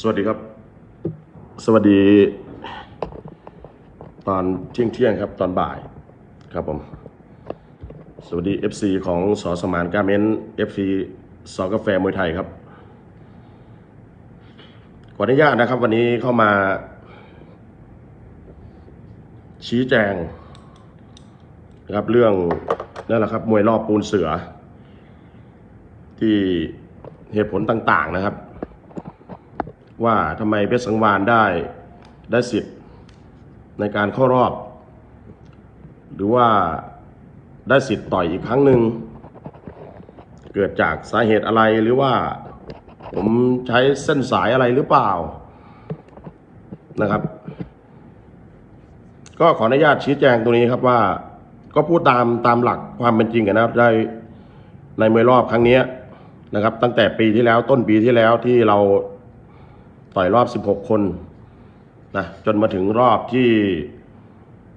สวัสดีครับ สวัสดี ตอนเที่ยงเที่ยงครับ ตอนบ่ายครับผม สวัสดี FC ของสอสมานการเมน FC สอกาแฟมวยไทยครับ ขออนุญาตนะครับ วันนี้เข้ามา ชี้แจงนะครับเรื่องนั่นแหละครับมวยรอบปูนเสือ ที่เหตุผลต่าง ๆ นะครับ ว่าทำไมเพชรสังวานได้ได้สิทธิ์ในการเข้ารอบ หรือว่าได้สิทธิ์ต่อยอีกครั้งหนึ่งเกิดจากสาเหตุอะไรหรือว่าผมใช้เส้นสายอะไรหรือเปล่านะครับ ก็ขออนุญาตชี้แจงตรงนี้ครับว่า ก็พูดตามตามหลักความเป็นจริงกันนะครับได้ในมวยรอบครั้งนี้นะครับ ตั้งแต่ปีที่แล้วต้นปีที่แล้วที่เรา ต่อยรอบ 16 คนนะจนมาถึงรอบที่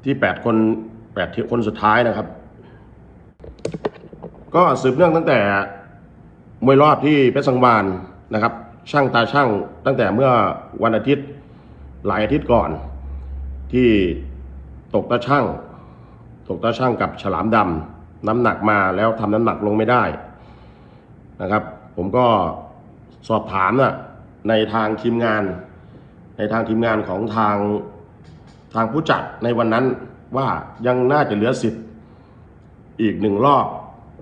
ที่ 8 คน 8 คนสุดท้ายนะครับ ก็สืบเนื่องตั้งแต่มวยรอบที่เพชรสังวานนะครับ ช่างตาช่างตั้งแต่เมื่อวันอาทิตย์หลายอาทิตย์ก่อน ที่ตกตาช่าง ตกตาช่างกับฉลามดำน้ำหนักมาแล้วทำน้ำหนักลงไม่ได้นะครับ ผมก็สอบถามน่ะ ในทางทีมงาน ในทางทีมงานของทางทางผู้จัดในวันนั้นว่ายังน่าจะเหลือสิทธิ์อีกหนึ่งรอบ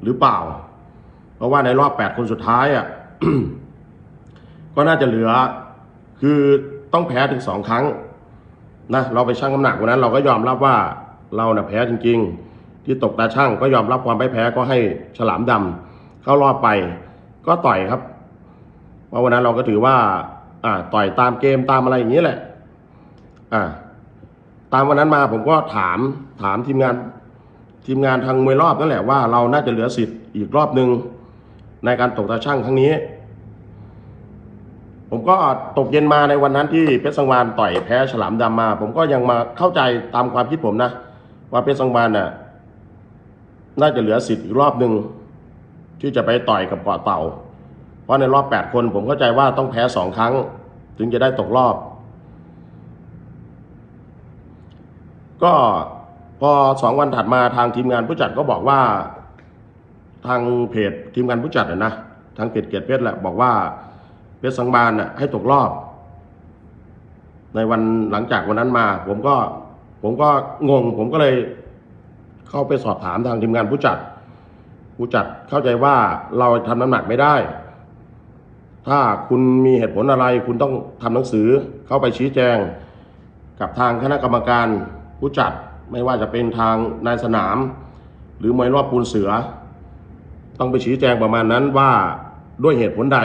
หรือเปล่า เพราะว่าในรอบ 8 คนสุดท้ายอะก็น่าจะเหลือคือต้องแพ้ถึงสองครั้งนะเราไปชั่งน้ำหนักวันนั้น เราก็ยอมรับว่าเราเน่ะแพ้จริง ๆ ที่ตกตาช่างก็ยอมรับความแพ้แพ้ก็ให้ฉลามดำเข้ารอบไป ก็ต่อยครับ พราะวันนั้นเราก็ถือว่า อ่า ต่อยตามเกมตามอะไรอย่างนี้แหละ อ่า ตามวันนั้นมาผมก็ถามถามทีมงาน ทีมงานทางมวยรอบนั่นแหละว่าเราน่าจะเหลือสิทธิ์อีกรอบหนึ่งในการตกตาช่างครั้งนี้ ผมก็ตกเย็นมาในวันนั้นที่เพชรสังวานต่อยแพ้ฉลามดำมา ผมก็ยังมาเข้าใจตามความคิดผมนะ ว่าเพชรสังวานน่ะน่าจะเหลือสิทธิ์อีกรอบหนึ่งที่จะไปต่อยกับเกาะเต่า เพราะในรอบ 8 คนผมเข้าใจว่าต้องแพ้สองครั้ง ถึงจะได้ตกรอบ ก็พอสองวันถัดมาทางทีมงานผู้จัดก็บอกว่า ทางเพจทีมงานผู้จัดอะนะทางเพจเกียรติเพชรแหละบอกว่าเพชรสังบานน่ะให้ตกรอบ ในวันหลังจากวันนั้นมา ผมก็ผมก็งง ผมก็เลยเข้าไปสอบถามทางทีมงานผู้จัด ผู้จัดเข้าใจว่าเราทำน้ำหนักไม่ได้ ถ้าคุณมีเหตุผลอะไร คุณต้องทำหนังสือเข้าไปชี้แจง กับทางคณะกรรมการผู้จัดไม่ว่าจะเป็นทางนายสนาม หรือมวยรอบปูนเสือ ต้องไปชี้แจงประมาณนั้นว่าด้วยเหตุผลใด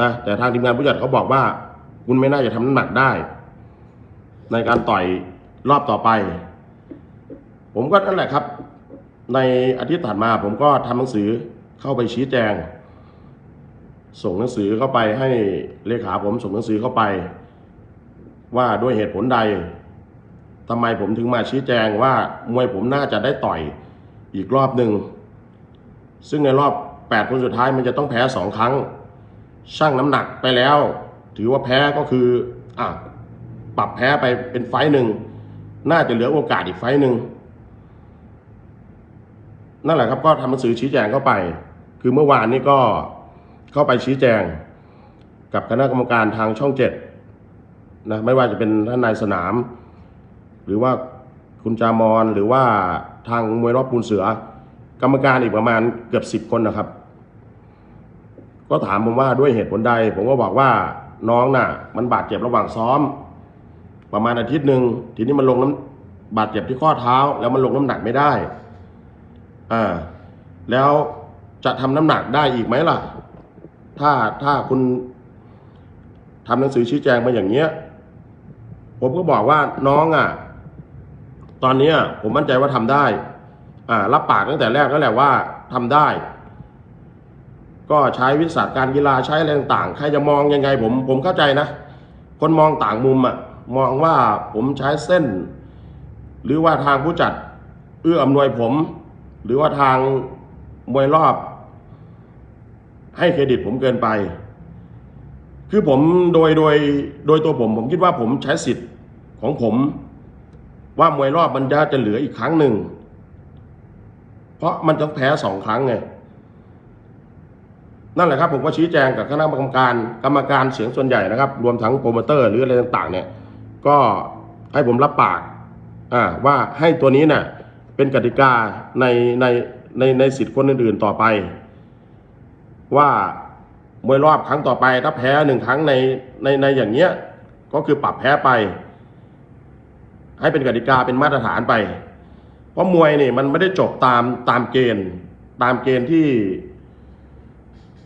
นะแต่ทางทีมงานผู้จัดเขาบอกว่า คุณไม่น่าจะทำน้ำหนักได้ ในการต่อยรอบต่อไป ผมก็นั่นแหละครับ ในอาทิตย์ถัดมาผมก็ทำหนังสือเข้าไปชี้แจง ส่งหนังสือเข้าไปให้เลขาผมส่งหนังสือเข้าไป ว่าด้วยเหตุผลใดทำไมผมถึงมาชี้แจงว่ามวยผมน่าจะได้ต่อยอีกรอบหนึ่งซึ่งในรอบ8คนสุดท้ายมันจะต้องแพ้สองครั้งชั่งน้ำหนักไปแล้ว ถือว่าแพ้ก็คืออะปรับแพ้ไปเป็นไฟหนึ่งน่าจะเหลือโอกาสอีกไฟหนึ่งนั่นแหละครับก็ทำหนังสือชี้แจงเข้าไป คือเมื่อวานนี้ก็ เข้าไปชี้แจงกับคณะกรรมการทางช่องเจ็ดนะไม่ว่าจะเป็นท่านนายสนาม หรือว่าคุณจามอนหรือว่าทางมวยรอบปูนเสือ กรรมการอีกประมาณเกือบสิบคนนะครับ ก็ถามผมว่าด้วยเหตุผลใด ผมก็บอกว่าน้องน่ะ มันบาดเจ็บระหว่างซ้อม ประมาณอาทิตย์หนึ่งทีนี้มันลงน้ำบาดเจ็บที่ข้อเท้า แล้วมันลงน้ำหนักไม่ได้อ่าแล้วจะทำน้ำหนักได้อีกไหมล่ะ ถ้าถ้าคุณทำหนังสือชี้แจงมาอย่างเงี้ย ผมก็บอกว่าน้องอะ ตอนนี้ผมมั่นใจว่าทำได้ อ่า รับปากตั้งแต่แรกแล้วแหละว่าทำได้ ก็ใช้วิสัยการกีฬาใช้อะไรต่างๆ ใครจะมองยังไง ผมผมเข้าใจนะ คนมองต่างมุมอะ มองว่าผมใช้เส้น หรือว่าทางผู้จัด เอื้ออำนวยผม หรือว่าทางมวยรอบ ให้เครดิตผมเกินไป คือผมโดยโดยโดยตัวผม ผมคิดว่าผมใช้สิทธิ์ของผม ว่ามวยรอบมันจะจะเหลืออีกครั้งหนึ่ง เพราะมันต้องแพ้สองครั้งไงนั่นแหละครับผมก็ชี้แจงกับคณะกรรมการกรรมการเสียงส่วนใหญ่นะครับ รวมทั้งโปรโมเตอร์หรืออะไรต่างๆ เนี่ย ก็ให้ผมรับปากอ่าว่าให้ตัวนี้เนี่ยเป็นกติกาในในในในสิทธิ์คนอื่นๆต่อไป ว่ามวยรอบครั้งต่อไปถ้าแพ้หนึ่งครั้งในในในอย่างเงี้ย ก็คือปรับแพ้ไป ให้เป็นกติกาเป็นมาตรฐานไป เพราะมวยนี่มันไม่ได้จบตามตามเกณฑ์ ตามเกณฑ์ที่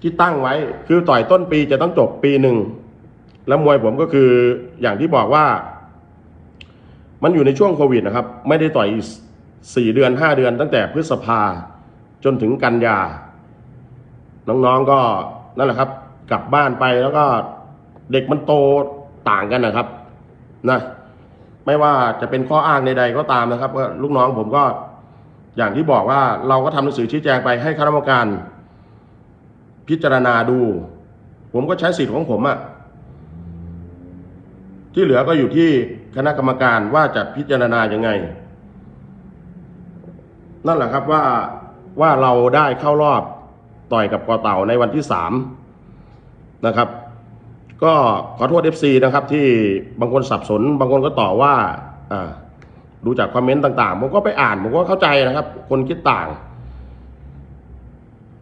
ที่ตั้งไว้ คือต่อยต้นปีจะต้องจบปีหนึ่งแล้วมวยผมก็คืออย่างที่บอกว่า มันอยู่ในช่วงโควิดนะครับ ไม่ได้ต่อยสี่เดือนห้าเดือนตั้งแต่พฤษภาจนถึงกันยา น้องๆก็นั่นแหละครับ กลับบ้านไปแล้วก็เด็กมันโตต่างกันนะครับนะไม่ว่าจะเป็นข้ออ้างใดๆก็ตามนะครับก็ลูกน้องผมก็อย่างที่บอกว่าเราก็ทำหนังสือชี้แจงไปให้คณะกรรมการ พิจารณาดู ผมก็ใช้สิทธิ์ของผมอะที่เหลือก็อยู่ที่คณะกรรมการว่าจะพิจารณายังไง นั่นแหละครับว่าว่าเราได้เข้ารอบ ต่อยกับกอเต่าในวันที่สามนะครับ ก็ขอโทษ FC นะครับที่บางคนสับสน บางคนก็ต่อว่าอ่าดูจากคอมเมนต์ต่าง ๆ ผมก็ไปอ่านผมก็เข้าใจนะครับ คนคิดต่าง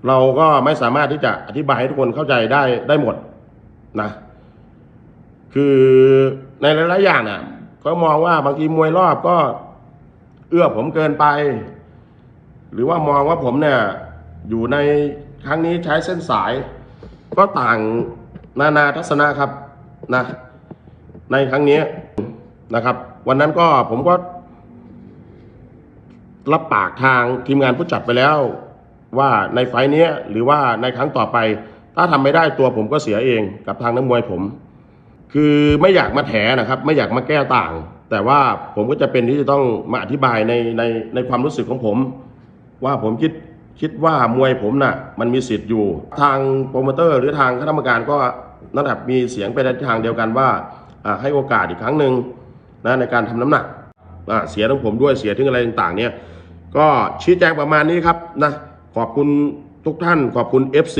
เราก็ไม่สามารถที่จะอธิบายให้ทุกคนเข้าใจได้ได้หมดนะ คือในหลายๆอย่างน่ะก็มองว่าบางทีมวยรอบก็เอื้อผมเกินไป หรือว่ามองว่าผมเนี่ยอยู่ใน ครั้งนี้ใช้เส้นสาย ก็ต่างนานาทัศนะครับนะในครั้งนี้นะครับ วันนั้นก็ผมก็ รับปากทางทีมงานผู้จัดไปแล้ว ว่าในไฟล์นี้หรือว่าในครั้งต่อไป ถ้าทำไม่ได้ตัวผมก็เสียเองกับทางนักมวยผม คือไม่อยากมาแถนะครับ ไม่อยากมาแก้ต่าง แต่ว่าผมก็จะเป็นที่จะต้องมาอธิบายในในในความรู้สึกของผม ว่าผมคิด คิดว่ามวยผมน่ะมันมีสิทธิ์อยู่ ทางโปรโมเตอร์ หรือทางคณะกรรมการก็นั่นแหละมีเสียงไปในทางเดียวกันว่าให้โอกาสอีกครั้งหนึ่งนะในการทำน้ำหนักเสียทั้งผมด้วยเสียทั้งอะไรต่างๆ เนี่ยก็ชี้แจงประมาณนี้ครับนะขอบคุณทุกท่าน ขอบคุณ FC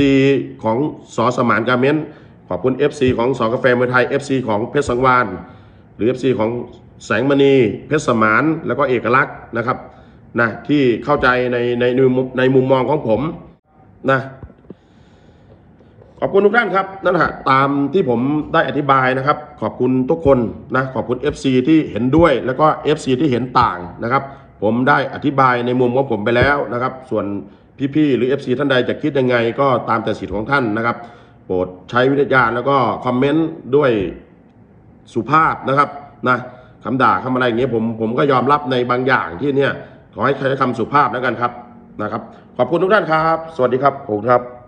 ของสอสมานการเมนต์ขอบคุณ FC ของสอกาแฟเมืองไทย FC ของเพชรสังวานหรือ FC ของแสงมณีเพชรสมานแล้วก็เอกลักษณ์นะครับ นะที่เข้าใจในในในมุมในมุมมองของผมนะขอบคุณทุกท่านครับนั่นแหละตามที่ผมได้อธิบายนะครับ ขอบคุณทุกคนนะขอบคุณ FC ที่เห็นด้วย แล้วก็ FC ที่เห็นต่างนะครับ ผมได้อธิบายในมุมของผมไปแล้วนะครับ ส่วนพี่ๆหรือ FC ท่านใดจะคิดยังไง ก็ตามแต่สิทธิ์ของท่านนะครับ โปรดใช้วิทยาณแล้วก็คอมเมนต์ด้วยสุภาพนะครับนะคำด่าคำอะไรอย่างเงี้ยผมผมก็ยอมรับในบางอย่างที่เนี่ย ขอให้ใช้คำสุภาพแล้วกันครับนะครับ ขอบคุณทุกท่านครับ สวัสดีครับผมครับ